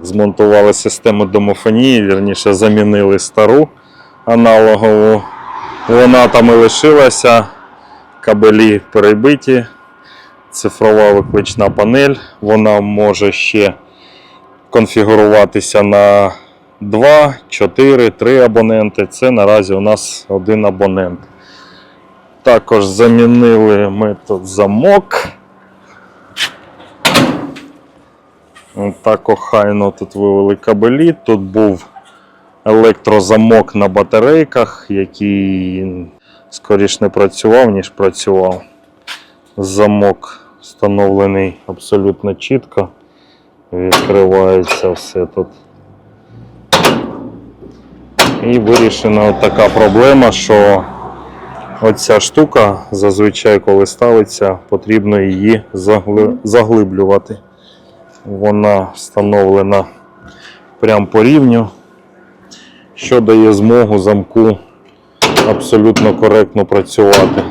Змонтували систему домофонії, вірніше замінили стару аналогову. Вона там і лишилася, кабелі перебиті, цифрова виклична панель. Вона може ще конфігуруватися на 2, 4, 3 абоненти. Це наразі у нас один абонент. Також замінили ми тут замок. Так охайно тут вивели кабелі. Тут був електрозамок на батарейках, який скоріш не працював, ніж працював. Замок встановлений абсолютно чітко. Відкривається все тут. І вирішена така проблема, що оця штука зазвичай, коли ставиться, потрібно її заглиблювати. Вона встановлена прямо по рівню, що дає змогу замку абсолютно коректно працювати.